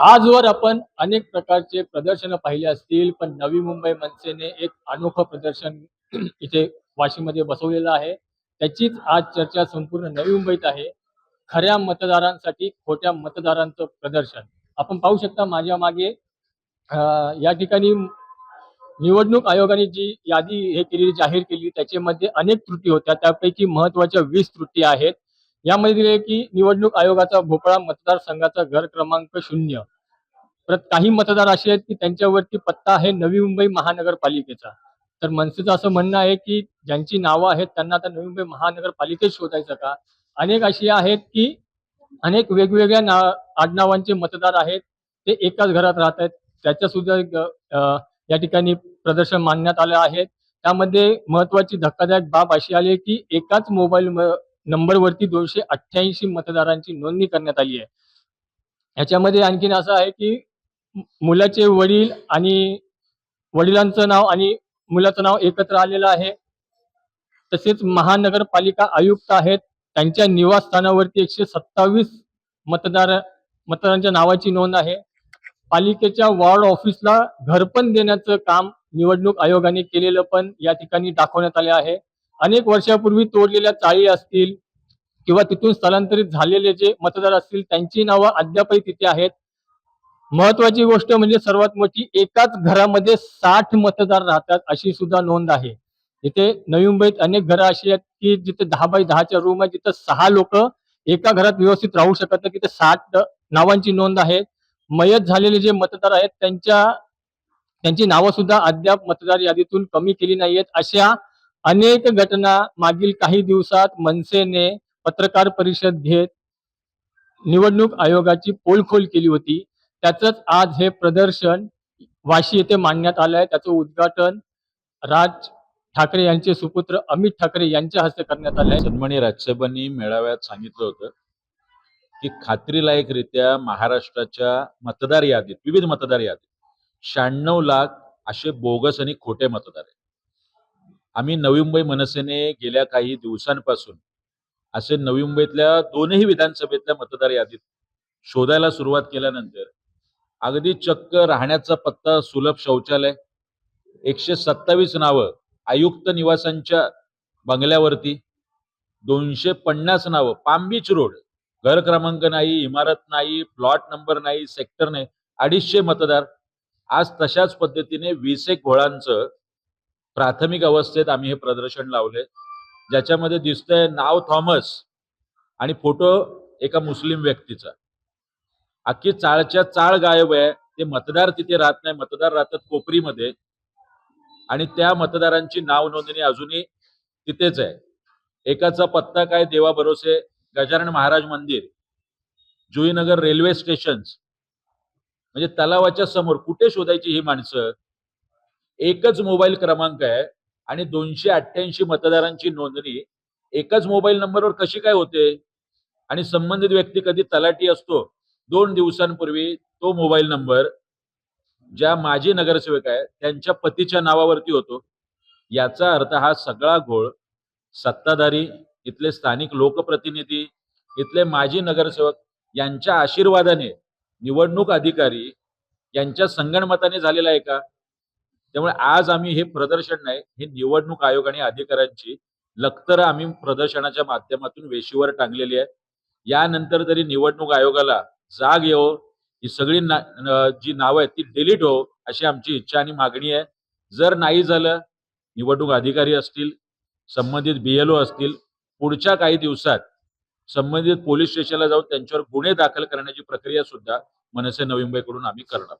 आजवर आपण अनेक प्रकारचे प्रदर्शन पाहिले असतील पण नवी मुंबई मनसेने एक अनोखं प्रदर्शन इथे वाशीमध्ये बसवलेलं आहे. त्याचीच आज चर्चा संपूर्ण नवी मुंबईत आहे. खऱ्या मतदारांसाठी खोट्या मतदारांचं प्रदर्शन. आपण पाहू शकता माझ्या मागे या ठिकाणी निवडणूक आयोगाने जी यादी हे केलेली जाहीर केली त्याच्यामध्ये अनेक त्रुटी होत्या. त्यापैकी महत्त्वाच्या वीस त्रुटी आहेत. यामध्ये दिले की निवडणूक आयोगाचा भोपळा मतदारसंघाचा घर क्रमांक शून्य. परत काही मतदार असे आहेत की त्यांच्यावरती पत्ता आहे नवी मुंबई महानगरपालिकेचा. तर मनसेचं असं म्हणणं आहे की ज्यांची नावं आहेत त्यांना आता नवी मुंबई महानगरपालिकेत शोधायचं का? अनेक अशी आहेत की अनेक वेगवेगळ्या ना आडनावांचे मतदार आहेत ते एकाच घरात राहत आहेत. त्याच्या सुद्धा या ठिकाणी प्रदर्शन मांडण्यात आलं आहे. त्यामध्ये महत्वाची धक्कादायक बाब अशी आली की एकाच मोबाईल नंबरवरती दोनशे अठ्ठ्याऐंशी मतदारांची नोंदणी करण्यात आली आहे. याच्यामध्ये आणखीन असं आहे की मुलाचे वडील आणि वडिलांचं नाव आणि मुलाचं नाव एकत्र आलेलं आहे. तसेच महानगरपालिका आयुक्त आहेत. त्यांच्या निवासस्थानावरती एकशे सत्तावीस मतदार मतदारांच्या नावाची नोंद आहे. पालिकेच्या वॉर्ड ऑफिसला घरपण देण्याचं काम निवडणूक आयोगाने केलेलं पण या ठिकाणी दाखवण्यात आले आहे. अनेक वर्षापूर्वी तोडलेल्या चाळी असतील किंवा तिथून स्थलांतरित झालेले जे मतदार असतील त्यांची नावं अद्यापही तिथे आहेत. महत्वाची गोष्ट म्हणजे सर्वात मोठी एकाच घरामध्ये साठ मतदार राहतात अशी सुद्धा नोंद आहे. इथे नवी मुंबईत अनेक घरं अशी आहेत की जिथे दहा बाय दहाच्या रूम आहेत जिथे सहा लोक एका घरात व्यवस्थित राहू शकत नाही तिथे साठ नावांची नोंद आहे. मयत झालेले जे मतदार आहेत त्यांच्या त्यांची नावं सुद्धा अद्याप मतदार यादीतून कमी केली नाहीयेत. अशा अनेक घटना मागील काही दिवसात मनसेने पत्रकार परिषद घेत निवडणूक आयोगाची पोलखोल केली होती. त्याचंच आज हे प्रदर्शन वाशी येथे मांडण्यात आलं आहे त्याचं उद्घाटन राज ठाकरे यांचे सुपुत्र अमित ठाकरे यांच्या हस्ते करण्यात आलं आहे सन्माननीय राज्यसभांनी मेळाव्यात सांगितलं होतं की खात्रीलायकरित्या महाराष्ट्राच्या मतदार यादीत विविध मतदार यादीत शहाण्णव लाख असे बोगस आणि खोटे मतदार आहेत. आम्ही नवी मुंबई मनसेने गेल्या काही दिवसांपासून असे नवी मुंबईतल्या दोनही विधानसभेतल्या मतदार यादीत शोधायला सुरुवात केल्यानंतर अगदी चक्क राहण्याचा पत्ता सुलभ शौचालय एकशे सत्तावीस नावं आयुक्त निवासांच्या बंगल्यावरती दोनशे पन्नास नावं पामबीच रोड घर क्रमांक नाही इमारत नाही प्लॉट नंबर नाही सेक्टर नाही अडीचशे मतदार. आज तशाच पद्धतीने वीस एक घोळांचं प्राथमिक अवस्थेत आम्ही हे प्रदर्शन लावले. ज्याच्यामध्ये दिसतंय नाव थॉमस आणि फोटो एका मुस्लिम व्यक्तीचा. अख्खी चाळच्या चाळ गायब आहे. ते मतदार तिथे राहत नाही. मतदार राहतात कोपरीमध्ये. आणि त्या मतदारांची नाव नोंदणी अजूनही तिथेच आहे. एकाचा पत्ता काय? देवा भरोसे गजानन महाराज मंदिर जुईनगर रेल्वे स्टेशन म्हणजे तलावाच्या समोर कुठे शोधायची ही माणसं? एकच मोबाईल क्रमांक आहे आणि दोनशे अठ्ठ्याऐंशी मतदारांची नोंदणी. एकाच मोबाईल नंबरवर कशी काय होते? आणि संबंधित व्यक्ती कधी तलाठी असतो? दोन दिवसांपूर्वी तो मोबाईल नंबर ज्या माजी नगरसेवक आहे त्यांच्या पतीच्या नावावरती होतो. याचा अर्थ हा सगळा घोळ सत्ताधारी इथले स्थानिक लोकप्रतिनिधी इथले माजी नगरसेवक यांच्या आशीर्वादाने निवडणूक अधिकारी यांच्या संगणमताने झालेला आहे का? त्यामुळे आज आम्ही हे प्रदर्शन नाही हे निवडणूक आयोग आणि अधिकाऱ्यांची लखतर आम्ही प्रदर्शनाच्या माध्यमातून वेशीवर टांगलेली आहे यानंतर तरी निवडणूक आयोगाला जाग येवो ही सगळी ना जी नावं आहेत ती डिलीट हो अशी आमची इच्छा आणि मागणी आहे. जर नाही झालं निवडणूक अधिकारी असतील संबंधित बीएलओ असतील पुढच्या काही दिवसात संबंधित पोलीस स्टेशनला जाऊन त्यांच्यावर गुन्हे दाखल करण्याची प्रक्रिया सुद्धा मनसे नवी मुंबईकडून आम्ही करणार